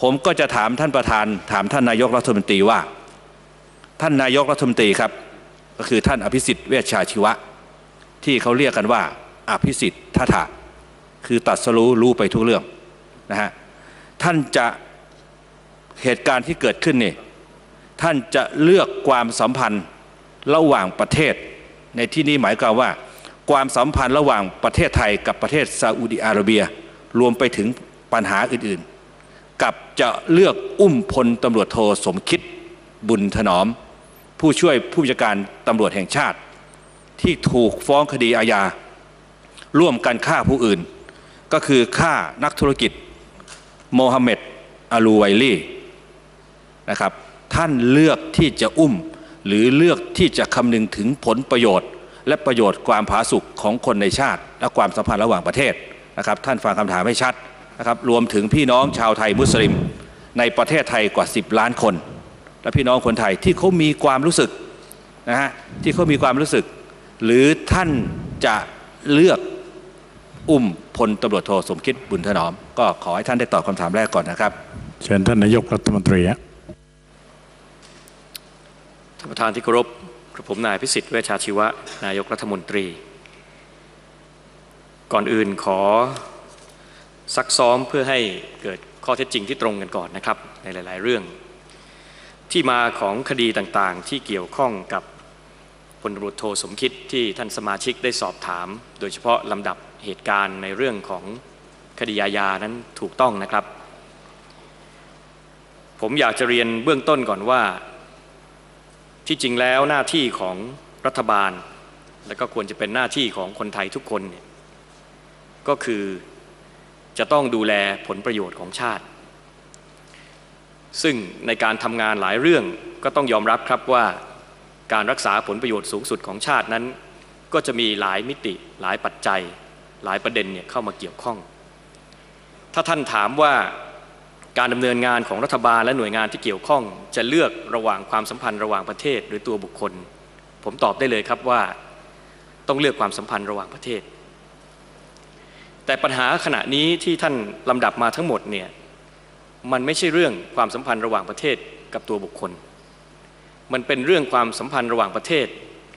ผมก็จะถามท่านประธาน ถามท่านนายกรัฐมนตรีว่า ท่านนายกรัฐมนตรีครับ ก็คือท่านอภิสิทธิ์เวชชาชีวะ ที่เขาเรียกกันว่าอภิสิทธิ์ทัถะคือตัดสรู้รู้ไปทุกเรื่องนะฮะท่านจะเหตุการณ์ที่เกิดขึ้นนี่ท่านจะเลือกความสัมพันธ์ระหว่างประเทศ ในที่นี้หมายความว่า ความสัมพันธ์ระหว่างประเทศไทยกับประเทศซาอุดิอาระเบีย รวมไปถึงปัญหาอื่นๆ กับจะเลือกอุ้มพลตำรวจโทสมคิดบุญถนอม ผู้ช่วยผู้บัญชาการตำรวจแห่งชาติ ที่ถูกฟ้องคดีอาญา ร่วมกันฆ่าผู้อื่น ก็คือฆ่านักธุรกิจโมฮัมเหม็ดอาลูไวลี่นะครับท่านเลือกที่จะอุ้ม หรือเลือกที่จะคำนึงถึงผลประโยชน์ และประโยชน์ความผาสุกของคนในชาติ และความสัมพันธ์ระหว่างประเทศนะครับท่านฟังคำถามให้ชัด นะครับรวมถึงพี่น้องชาวไทยมุสลิม ในประเทศไทยกว่า 10 ล้านคน และพี่น้องคนไทยที่เขามีความรู้สึกนะฮะที่เขามีความรู้สึก หรือท่านจะเลือกอุ้มพลตำรวจโทสมคิดบุญถนอม ก็ขอให้ท่านได้ตอบคำถามแรกก่อนนะครับเชิญท่านนายกรัฐมนตรีฮะท่านประธานที่เคารพกระผมนายพิสิทธิ์เวชชาชีวะ นายกรัฐมนตรี ก่อนอื่นขอ ซักซ้อมเพื่อให้เกิดข้อเท็จจริงที่ตรงกันก่อนนะครับ ในหลาย ๆ เรื่อง ที่มาของคดีต่างๆ ที่เกี่ยวข้องกับพลตำรวจโทสมคิดที่ท่านสมาชิกได้สอบถาม โดยเฉพาะลำดับเหตุการณ์ในเรื่องของคดีอาญานั้นถูกต้องนะครับ ผมอยากจะเรียนเบื้องต้นก่อนว่า ที่จริงแล้วหน้าที่ของรัฐบาล และก็ควรจะเป็นหน้าที่ของคนไทยทุกคนเนี่ยก็คือ จะต้องดูแลผลประโยชน์ของชาติ ซึ่งในการทำงานหลายเรื่องก็ต้องยอมรับครับว่า การรักษาผลประโยชน์สูงสุดของชาตินั้น ก็จะมีหลายมิติหลายปัจจัย หลายประเด็นเนี่ยเข้ามาเกี่ยวข้อง ถ้าท่านถามว่าการดำเนินงานของรัฐบาลและหน่วยงานที่เกี่ยวข้อง จะเลือกระหว่างความสัมพันธ์ระหว่างประเทศหรือตัวบุคคล ผมตอบได้เลยครับว่า ต้องเลือกความสัมพันธ์ระหว่างประเทศ แต่ปัญหาขณะนี้ที่ท่านลำดับมาทั้งหมดเนี่ยมันไม่ใช่เรื่องความสัมพันธ์ระหว่างประเทศกับตัวบุคคล มันเป็นเรื่องความสัมพันธ์ระหว่างประเทศ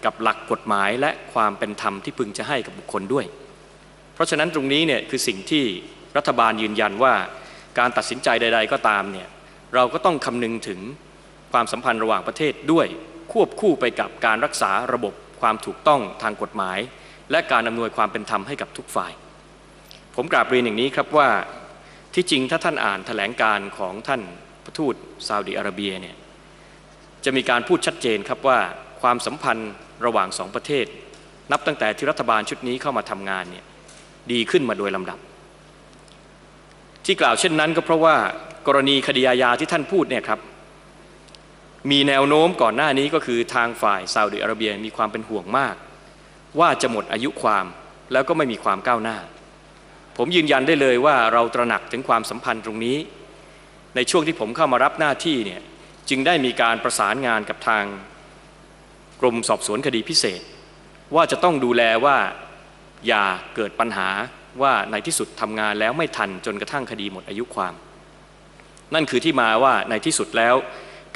กับหลักกฎหมายและความเป็นธรรมที่พึงจะให้กับบุคคลด้วย เพราะฉะนั้นตรงนี้เนี่ยคือสิ่งที่รัฐบาลยืนยันว่าการตัดสินใจใด ๆ ก็ตามเนี่ยเราก็ต้องคำนึงถึงความสัมพันธ์ระหว่างประเทศด้วยควบคู่ไปกับการรักษาระบบความถูกต้องทางกฎหมาย และการอำนวยความเป็นธรรมให้กับทุกฝ่าย ผมกราบเรียนอย่างนี้ครับว่าที่จริงถ้าท่านอ่านแถลงการของท่านพระทูตซาอุดิอาระเบียเนี่ยจะมีการพูดชัดเจนครับว่าความสัมพันธ์ระหว่างสองประเทศ นับตั้งแต่ที่รัฐบาลชุดนี้เข้ามาทำงานเนี่ยดีขึ้นมาโดยลำดับ ที่กล่าวเช่นนั้นก็เพราะว่ากรณีคดีอาญาที่ท่านพูดเนี่ยครับมีแนวโน้มก่อนหน้านี้ก็คือทางฝ่ายซาอุดิอาระเบียมีความเป็นห่วงมาก ว่าจะหมดอายุความแล้วก็ไม่มีความก้าวหน้า ผมยืนยันได้เลยว่าเราตระหนักถึงความสัมพันธ์ตรงนี้ ในช่วงที่ผมเข้ามารับหน้าที่เนี่ยจึงได้มีการประสานงานกับทางกรมสอบสวนคดีพิเศษ ว่าจะต้องดูแลว่าอย่าเกิดปัญหาว่าในที่สุดทำงานแล้วไม่ทันจนกระทั่งคดีหมดอายุความ นั่นคือที่มาว่าในที่สุดแล้ว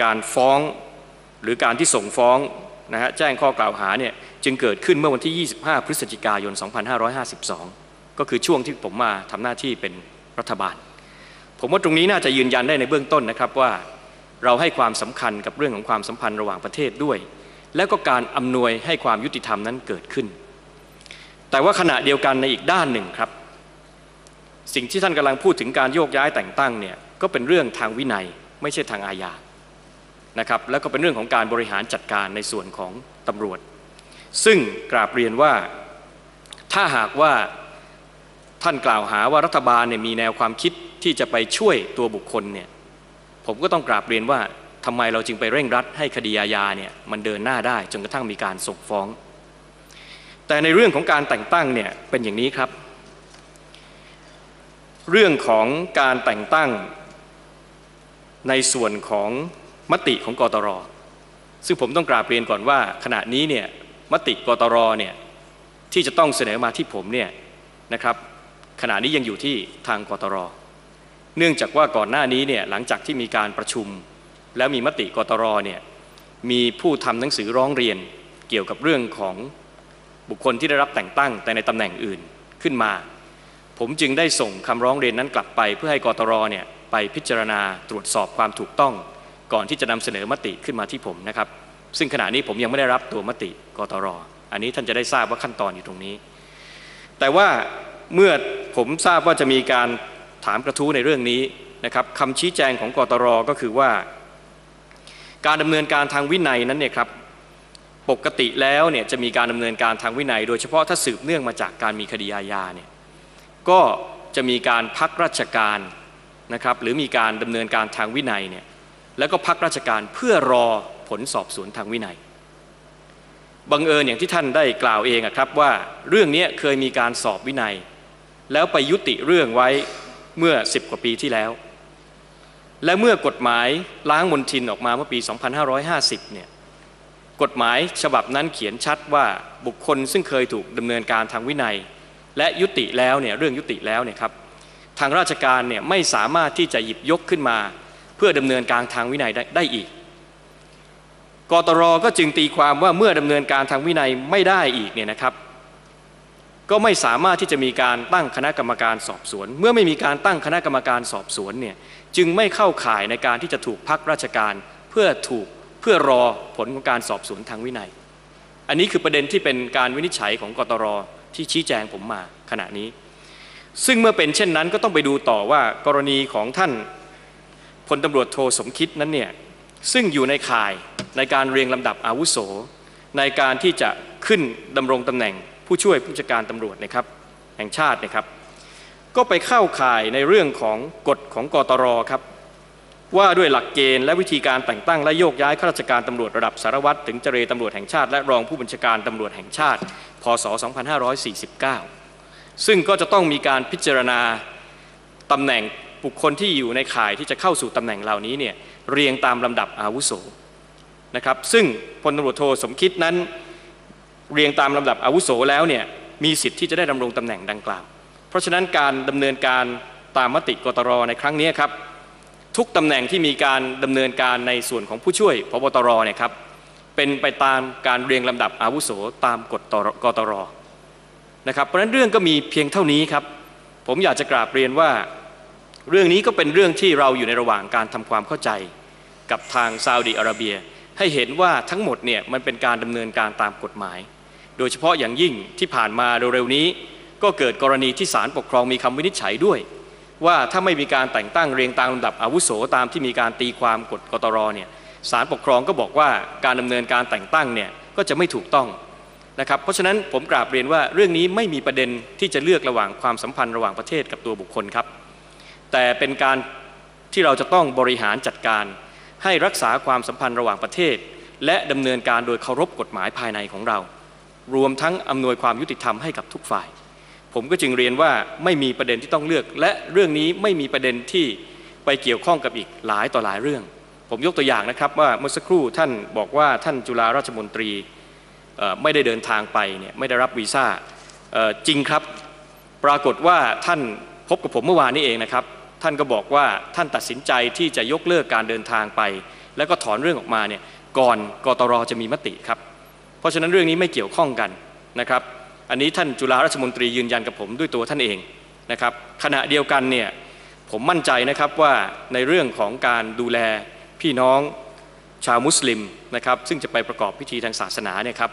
การฟ้องหรือการที่ส่งฟ้องนะฮะแจ้งข้อกล่าวหาเนี่ยจึงเกิดขึ้นเมื่อวันที่ 25 พฤศจิกายน 2552 ก็คือช่วงที่ผมมาทำหน้าที่เป็นรัฐบาล ผมว่าตรงนี้น่าจะยืนยันได้ในเบื้องต้นนะครับว่าเราให้ความสำคัญกับเรื่องของความสัมพันธ์ระหว่างประเทศด้วย แล้วก็การอำนวยให้ความยุติธรรมนั้นเกิดขึ้น แต่ว่าขณะเดียวกันในอีกด้านหนึ่งครับ สิ่งที่ท่านกำลังพูดถึงการโยกย้ายแต่งตั้งเนี่ยก็เป็นเรื่องทางวินัยไม่ใช่ทางอาญานะครับแล้วก็เป็นเรื่องของการบริหารจัดการในส่วนของตำรวจ ซึ่งกราบเรียนว่าถ้าหากว่า ท่านกล่าวหาว่ารัฐบาลเนี่ยมีแนวความคิดที่จะไปช่วยตัวบุคคลเนี่ยผมก็ต้องกราบเรียนว่าทำไมเราจึงไปเร่งรัดให้คดีอาญาเนี่ยมันเดินหน้าได้จนกระทั่งมีการส่งฟ้อง แต่ในเรื่องของการแต่งตั้งเนี่ยเป็นอย่างนี้ครับ เรื่องของการแต่งตั้งในส่วนของมติของกตร ซึ่งผมต้องกราบเรียนก่อนว่าขณะนี้เนี่ยมติกตรเนี่ยที่จะต้องเสนอมาที่ผมเนี่ยนะครับ ขณะนี้ยังอยู่ที่ทางกตร เนื่องจากว่าก่อนหน้านี้เนี่ยหลังจากที่มีการประชุม แล้วมีมติกตรเนี่ยมีผู้ทำหนังสือร้องเรียนเกี่ยวกับเรื่องของบุคคลที่ได้รับแต่งตั้งแต่ในตำแหน่งอื่นขึ้นมา ผมจึงได้ส่งคำร้องเรียนนั้นกลับไป เพื่อให้กตรเนี่ยไปพิจารณาตรวจสอบความถูกต้อง ก่อนที่จะนำเสนอมติขึ้นมาที่ผมนะครับ ซึ่งขณะนี้ผมยังไม่ได้รับตัวมติกตร อันนี้ท่านจะได้ทราบว่าขั้นตอนอยู่ตรงนี้ แต่ว่าเมื่อ ผมทราบว่าจะมีการถามกระทู้ในเรื่องนี้นะครับคำชี้แจงของกตรก็คือว่า การดำเนินการทางวินัยนั้นเนี่ยครับปกติแล้วเนี่ยจะมีการดำเนินการทางวินัย โดยเฉพาะถ้าสืบเนื่องมาจากการมีคดีอาญาเนี่ยก็จะมีการพักราชการนะครับหรือมีการดำเนินการทางวินัยเนี่ยแล้วก็พักราชการเพื่อรอผลสอบสวนทางวินัยบังเอิญอย่างที่ท่านได้กล่าวเองครับว่าเรื่องนี้เคยมีการสอบวินัย แล้วไปยุติเรื่องไว้เมื่อ 10 กว่าปีที่แล้ว และเมื่อกฎหมายล้างมนทินออกมาเมื่อปี 2550 เนี่ยกฎหมายฉบับนั้นเขียนชัดว่าบุคคลซึ่งเคยถูกดำเนินการทางวินัย และยุติแล้วเนี่ยเรื่องยุติแล้วเนี่ยครับทางราชการเนี่ยไม่สามารถที่จะหยิบยกขึ้นมา เพื่อดำเนินการทางวินัยได้ได้อีกกตรก็จึงตีความว่าเมื่อดำเนินการทางวินัยไม่ได้อีกเนี่ยนะครับ ก็ไม่สามารถที่จะมีการตั้งคณะกรรมการสอบสวน เมื่อไม่มีการตั้งคณะกรรมการสอบสวนเนี่ยจึงไม่เข้าข่ายในการที่จะถูกพักราชการเพื่อถูกเพื่อรอผลของการสอบสวนทางวินัย อันนี้คือประเด็นที่เป็นการวินิจฉัยของกตรที่ชี้แจงผมมาขณะนี้ ซึ่งเมื่อเป็นเช่นนั้นก็ต้องไปดูต่อว่ากรณีของท่านพลตำรวจโทสมคิดนั้นเนี่ยซึ่งอยู่ในข่ายในการเรียงลำดับอาวุโส ในการที่จะขึ้นดำรงตำแหน่ง ผู้ช่วยผู้จัดการตำรวจนะครับแห่งชาตินะครับ ก็ไปเข้าข่ายในเรื่องของกฎของกตรครับว่าด้วยหลักเกณฑ์และวิธีการแต่งตั้งและโยกย้ายข้าราชการตำรวจระดับสารวัตรถึงเจรตำรวจแห่งชาติ และรองผู้บัญชาการตำรวจแห่งชาติ พศ 2549 ซึ่งก็จะต้องมีการพิจารณาตำแหน่งบุคคลที่อยู่ในข่ายที่จะเข้าสู่ตำแหน่งเหล่านี้เนี่ยเรียงตามลำดับอาวุโสนะครับ ซึ่งพลตำรวจโทสมคิดนั้น เรียงตามลำดับอาวุโสแล้วเนี่ยมีสิทธิ์ที่จะได้ดำรงตำแหน่งดังกล่าว เพราะฉะนั้นการดำเนินการตามมติกตรในครั้งนี้ครับทุกตำแหน่งที่มีการดำเนินการในส่วนของผู้ช่วยพบตรเนี่ยครับเป็นไปตามการเรียงลำดับอาวุโสตามกฎตรกตรนะครับเพราะฉะนั้นเรื่องก็มีเพียงเท่านี้ครับ ผมอยากจะกราบเรียนว่า เรื่องนี้ก็เป็นเรื่องที่เราอยู่ในระหว่างการทำความเข้าใจ กับทางซาอุดิอาระเบีย ให้เห็นว่าทั้งหมดเนี่ยมันเป็นการดำเนินการตามกฎหมาย โดยเฉพาะอย่างยิ่งที่ผ่านมาเร็วๆนี้ ก็เกิดกรณีที่ศาลปกครองมีคำวินิจฉัยด้วย ว่าถ้าไม่มีการแต่งตั้งเรียงตามลำดับอาวุโสตามที่มีการตีความกฎกตรเนี่ยศาลปกครองก็บอกว่าการดำเนินการแต่งตั้งเนี่ยก็จะไม่ถูกต้องนะครับเพราะฉะนั้นผมกราบเรียนว่าเรื่องนี้ไม่มีประเด็นที่จะเลือกระหว่างความสัมพันธ์ระหว่างประเทศกับตัวบุคคลครับ แต่เป็นการที่เราจะต้องบริหารจัดการ ให้รักษาความสัมพันธ์ระหว่างประเทศ และดำเนินการโดยเคารพกฎหมายภายในของเรา รวมทั้งอำนวยความยุติธรรมให้กับทุกฝ่าย ผมก็จึงเรียนว่าไม่มีประเด็นที่ต้องเลือก และเรื่องนี้ไม่มีประเด็นที่ไปเกี่ยวข้องกับอีกหลายต่อหลายเรื่อง ผมยกตัวอย่างนะครับว่าเมื่อสักครู่ท่านบอกว่าท่านจุฬาราชมนตรีไม่ได้เดินทางไปเนี่ยไม่ได้รับวีซ่าจริงครับปรากฏว่าท่านพบกับผมเมื่อวานนี้เองนะครับ ท่านก็บอกว่าท่านตัดสินใจที่จะยกเลิกการเดินทางไป แล้วก็ถอนเรื่องออกมาเนี่ยก่อนกตรจะมีมติครับ เพราะฉะนั้นเรื่องนี้ไม่เกี่ยวข้องกันนะครับ อันนี้ท่านจุฬาราชมนตรียืนยันกับผมด้วยตัวท่านเองนะครับ ขณะเดียวกันเนี่ยผมมั่นใจนะครับว่าในเรื่องของการดูแลพี่น้องชาวมุสลิมนะครับซึ่งจะไปประกอบพิธีทางศาสนาเนี่ยครับ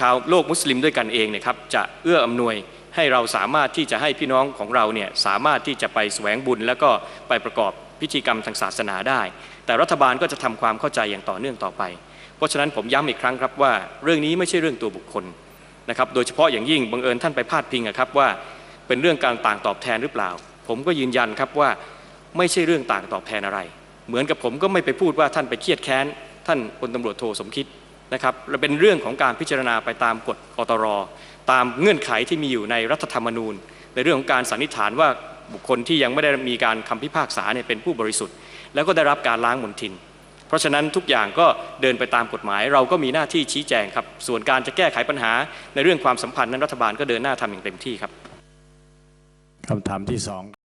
ชาวโลกมุสลิมด้วยกันเองเนี่ยครับจะเอื้ออำนวยให้เราสามารถที่จะให้พี่น้องของเราเนี่ยสามารถที่จะไปแสวงบุญ แล้วก็ไปประกอบพิธีกรรมทางศาสนาได้ แต่รัฐบาลก็จะทำความเข้าใจอย่างต่อเนื่องต่อไป เพราะฉะนั้นผมย้ำอีกครั้งครับว่าเรื่องนี้ไม่ใช่เรื่องตัวบุคคลนะครับโดยเฉพาะอย่างยิ่งบังเอิญท่านไปพาดพิงอะครับว่าเป็นเรื่องการต่างตอบแทนหรือเปล่า ผมก็ยืนยันครับว่าไม่ใช่เรื่องต่างตอบแทนอะไร เหมือนกับผมก็ไม่ไปพูดว่าท่านไปเครียดแค้น ท่านพลตำรวจโทสมคิดนะครับและเป็นเรื่องของการพิจารณาไปตามกฎกตรตามเงื่อนไขที่มีอยู่ในรัฐธรรมนูญ ในเรื่องของการสันนิษฐานว่าบุคคลที่ยังไม่ได้มีการคำพิพากษาเนี่ยเป็นผู้บริสุทธิ์ แล้วก็ได้รับการล้างมลทิน เพราะฉะนั้นทุกอย่างก็เดินไปตามกฎหมาย เราก็มีหน้าที่ชี้แจงครับ ส่วนการจะแก้ไขปัญหาในเรื่องความสัมพันธ์นั้นรัฐบาลก็เดินหน้าทำอย่างเต็มที่ครับคำถามที่สอง